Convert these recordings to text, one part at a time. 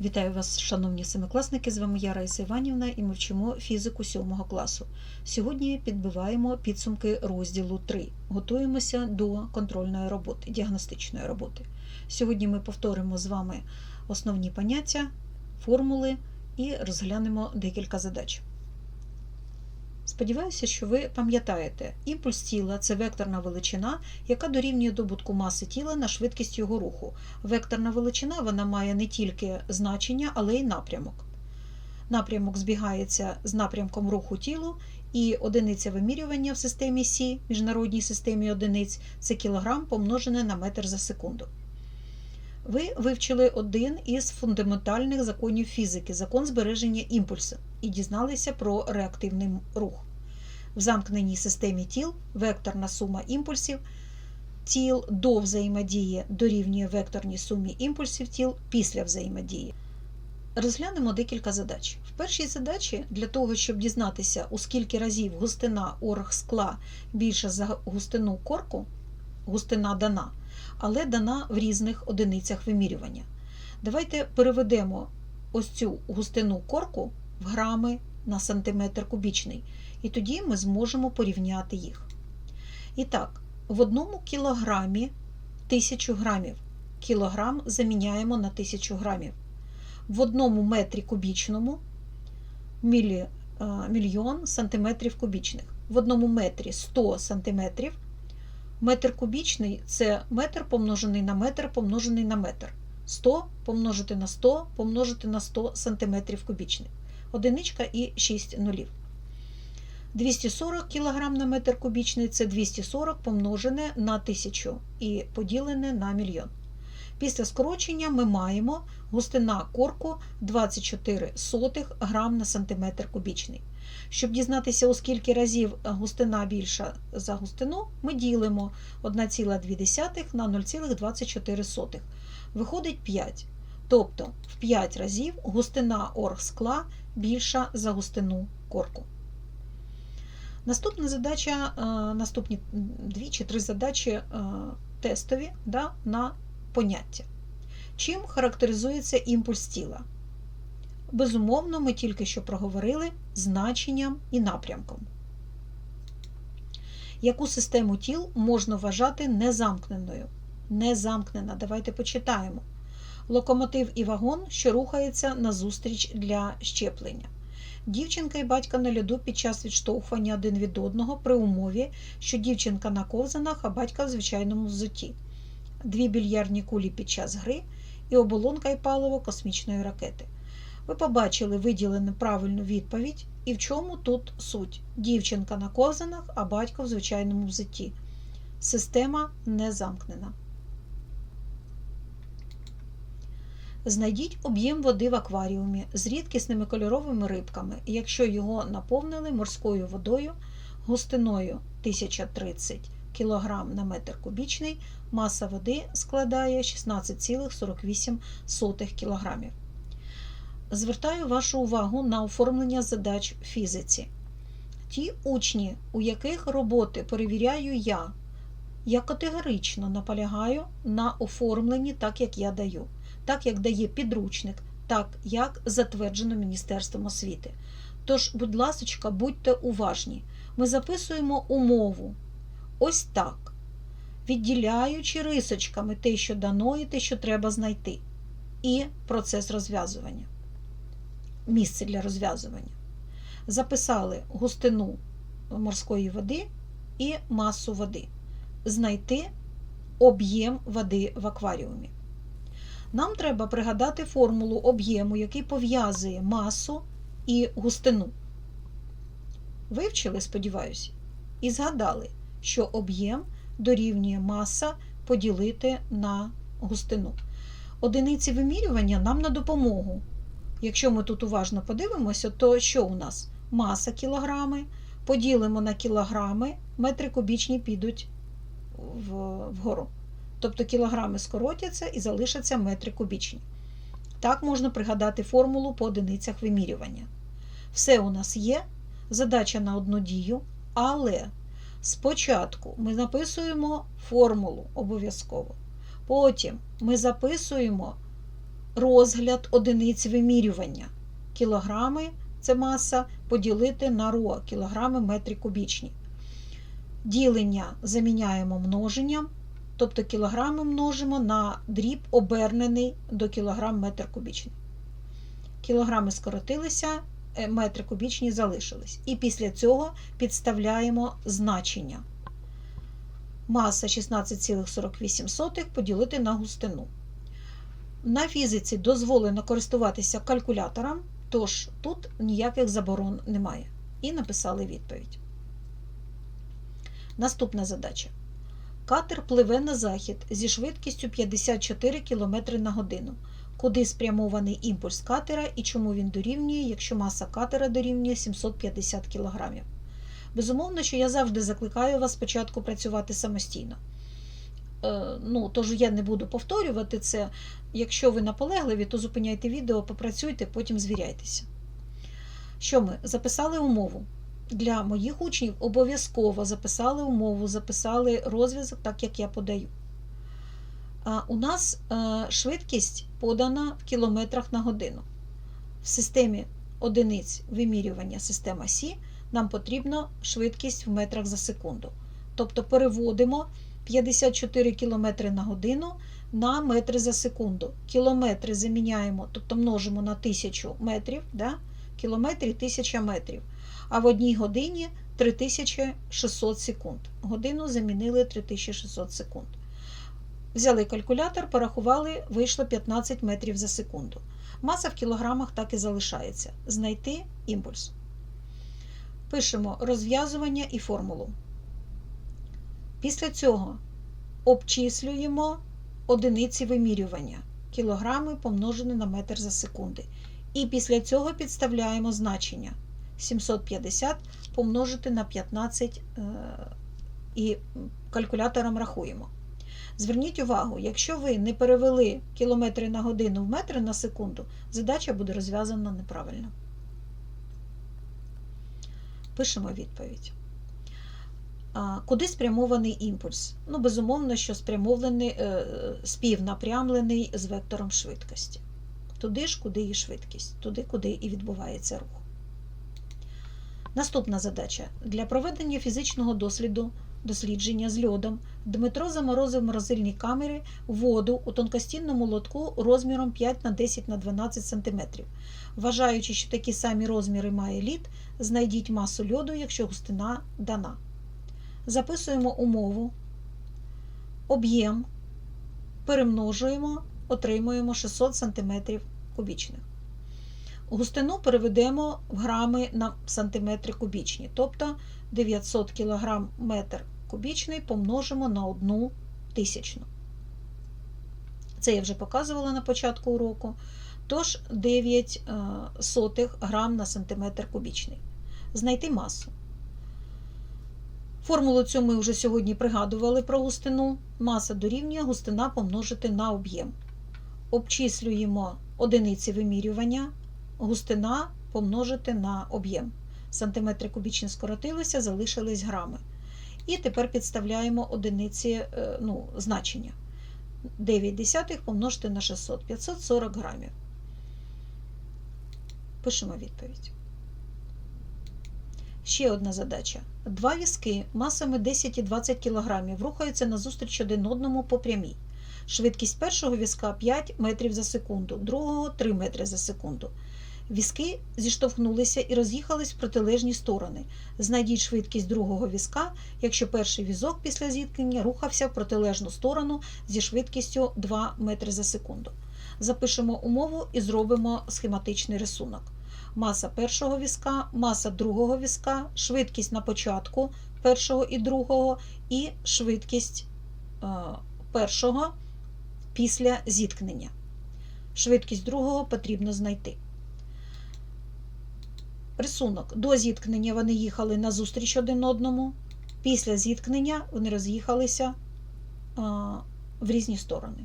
Вітаю вас, шановні семикласники! З вами я Раїса Іванівна і ми вчимо фізику 7 класу. Сьогодні підбиваємо підсумки розділу 3. Готуємося до контрольної роботи, діагностичної роботи. Сьогодні ми повторимо з вами основні поняття, формули і розглянемо декілька задач. Сподіваюся, що ви пам'ятаєте, імпульс тіла це векторна величина, яка дорівнює добутку маси тіла на швидкість його руху. Векторна величина вона має не тільки значення, але й напрямок. Напрямок збігається з напрямком руху тілу, і одиниця вимірювання в системі Сі, міжнародній системі одиниць, це кілограм помножене на метр за секунду. Ви вивчили один із фундаментальних законів фізики закон збереження імпульсу, і дізналися про реактивний рух. В замкненій системі тіл векторна сума імпульсів тіл до взаємодії дорівнює векторній сумі імпульсів тіл після взаємодії. Розглянемо декілька задач. В першій задачі, для того, щоб дізнатися, у скільки разів густина орг скла більша за густину корку, густина дана, але дана в різних одиницях вимірювання. Давайте переведемо ось цю густину корку в грами на сантиметр кубічний, і тоді ми зможемо порівняти їх. І так, в одному кілограмі 1000 грамів. Кілограм заміняємо на 1000 грамів. В одному метрі кубічному мілі, мільйон сантиметрів кубічних. В одному метрі 100 сантиметрів. Метр кубічний це метр помножений на метр помножений на метр. 100 помножити на 100 помножити на 100 сантиметрів кубічних. Одиничка і 6 нулів. 240 кг на метр кубічний це 240 помножене на 1000 і поділене на мільйон. Після скорочення ми маємо густина корку 24 сотих грам на сантиметр кубічний. Щоб дізнатися, у скільки разів густина більша за густину, ми ділимо 1,2 на 0,24. Виходить 5. Тобто в 5 разів густина оргскла більша за густину корку. Наступна задача, наступні дві чи три задачі тестові да, на поняття. Чим характеризується імпульс тіла? Безумовно, ми тільки що проговорили значенням і напрямком. Яку систему тіл можна вважати незамкненою? Незамкнена. Давайте почитаємо. Локомотив і вагон, що рухається назустріч для щеплення. Дівчинка і батька на льоду під час відштовхування один від одного при умові, що дівчинка на ковзанах, а батька в звичайному взутті. Дві більярдні кулі під час гри і оболонка і паливо космічної ракети. Ви побачили виділену правильну відповідь, і в чому тут суть? Дівчинка на ковзанах, а батько в звичайному взутті. Система не замкнена. Знайдіть об'єм води в акваріумі з рідкісними кольоровими рибками, якщо його наповнили морською водою густиною 1030 кг на метр кубічний, маса води складає 16,48 кг. Звертаю вашу увагу на оформлення задач в фізиці. Ті учні, у яких роботи перевіряю я, я категорично наполягаю на оформленні так, як я даю так як дає підручник, так як затверджено Міністерством освіти. Тож, будь ласка, будьте уважні. Ми записуємо умову ось так, відділяючи рисочками те, що дано, і те, що треба знайти, і процес розв'язування, місце для розв'язування. Записали густину морської води і масу води. Знайти об'єм води в акваріумі. Нам треба пригадати формулу об'єму, який пов'язує масу і густину. Вивчили, сподіваюся, і згадали, що об'єм дорівнює маса поділити на густину. Одиниці вимірювання нам на допомогу. Якщо ми тут уважно подивимося, то що у нас? Маса кілограми, поділимо на кілограми, метри кубічні підуть вгору. Тобто кілограми скоротяться і залишаться метри кубічні. Так можна пригадати формулу по одиницях вимірювання. Все у нас є, задача на одну дію, але спочатку ми записуємо формулу обов'язково. Потім ми записуємо розгляд одиниць вимірювання. Кілограми це маса поділити на ро, кілограми метри кубічні. Ділення заміняємо множенням, тобто кілограми множимо на дріб обернений до кілограм метр кубічний. Кілограми скоротилися, е, метри кубічні залишились. І після цього підставляємо значення. Маса 16,48 поділити на густину. На фізиці дозволено користуватися калькулятором, тож тут ніяких заборон немає. І написали відповідь. Наступна задача. Катер пливе на захід зі швидкістю 54 км на годину. Куди спрямований імпульс катера і чому він дорівнює, якщо маса катера дорівнює 750 кг. Безумовно, що я завжди закликаю вас спочатку працювати самостійно. Е, ну, Тож я не буду повторювати це. Якщо ви наполегливі, то зупиняйте відео, попрацюйте, потім звіряйтеся. Що ми? Записали умову. Для моїх учнів обов'язково записали умову, записали розв'язок, так як я подаю. У нас е, швидкість подана в кілометрах на годину. В системі одиниць вимірювання система Сі нам потрібна швидкість в метрах за секунду. Тобто переводимо 54 км на годину на метри за секунду. Кілометри заміняємо, тобто множимо на 1000 метрів, да? кілометрів 1000 метрів. А в одній годині 3600 секунд. Годину замінили 3600 секунд. Взяли калькулятор, порахували, вийшло 15 метрів за секунду. Маса в кілограмах так і залишається. Знайти імпульс. Пишемо розв'язування і формулу. Після цього обчислюємо одиниці вимірювання кілограми помножені на метр за секунди. І після цього підставляємо значення 750 помножити на 15 е, і калькулятором рахуємо. Зверніть увагу, якщо ви не перевели кілометри на годину в метри на секунду, задача буде розв'язана неправильно. Пишемо відповідь. Куди спрямований імпульс? Ну, безумовно, що спрямований е, співнапрямлений з вектором швидкості. Туди ж, куди і швидкість, туди, куди і відбувається рух. Наступна задача. Для проведення фізичного досліду дослідження з льодом Дмитро заморозив в морозильній камері воду у тонкостінному лотку розміром 5 на 10 на 12 см. Вважаючи, що такі самі розміри має лід, знайдіть масу льоду, якщо густина дана. Записуємо умову, об'єм, перемножуємо, отримуємо 600 см кубічних. Густину переведемо в грами на сантиметри кубічні, тобто 900 кг метр кубічний помножимо на 1 тисячну. Це я вже показувала на початку уроку. Тож 9 е, сотих грам на сантиметр кубічний. Знайти масу. Формулу цю ми вже сьогодні пригадували про густину. Маса дорівнює густина помножити на об'єм. Обчислюємо одиниці вимірювання, густина помножити на об'єм. Сантиметри кубічні скоротилися, залишились грами. І тепер підставляємо одиниці е, ну, значення. 9 десятих помножити на 600, 540 грамів. Пишемо відповідь. Ще одна задача. Два візки масами 10 і 20 кг рухаються назустріч один одному по прямій. Швидкість першого візка 5 метрів за секунду, другого 3 метри за секунду. Візки зіштовхнулися і роз'їхались в протилежні сторони. Знайдіть швидкість другого візка, якщо перший візок після зіткнення рухався в протилежну сторону зі швидкістю 2 метри за секунду. Запишемо умову і зробимо схематичний рисунок. Маса першого візка, маса другого візка, швидкість на початку першого і другого, і швидкість е, першого після зіткнення. Швидкість другого потрібно знайти. Рисунок. До зіткнення вони їхали назустріч один одному. Після зіткнення вони роз'їхалися в різні сторони.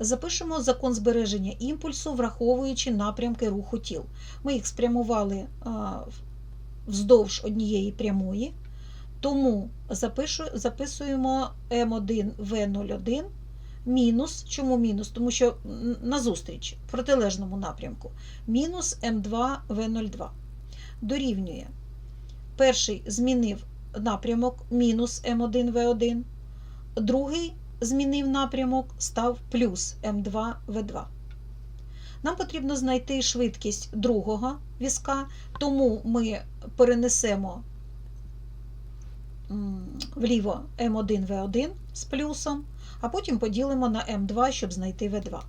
Запишемо закон збереження імпульсу, враховуючи напрямки руху тіл. Ми їх спрямували вздовж однієї прямої, тому записуємо М1В01 мінус. Чому мінус? Тому що назустріч в протилежному напрямку. Мінус М2В02 дорівнює. Перший змінив напрямок мінус М1В1, другий змінив напрямок, став плюс М2В2. Нам потрібно знайти швидкість другого візка, тому ми перенесемо вліво М1В1 з плюсом, а потім поділимо на М2, щоб знайти В2.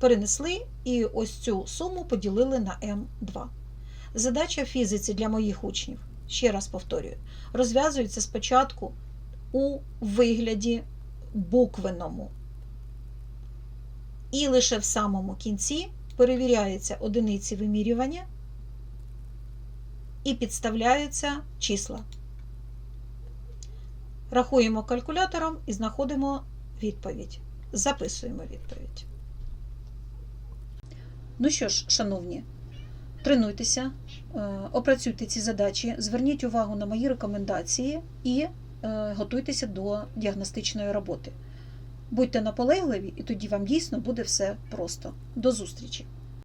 Перенесли і ось цю суму поділили на М2. Задача в фізиці для моїх учнів, ще раз повторюю, розв'язується спочатку у вигляді буквеному. І лише в самому кінці перевіряються одиниці вимірювання і підставляються числа. Рахуємо калькулятором і знаходимо відповідь. Записуємо відповідь. Ну що ж, шановні, тренуйтеся, е, опрацюйте ці задачі, зверніть увагу на мої рекомендації і е, готуйтеся до діагностичної роботи. Будьте наполегливі, і тоді вам дійсно буде все просто. До зустрічі!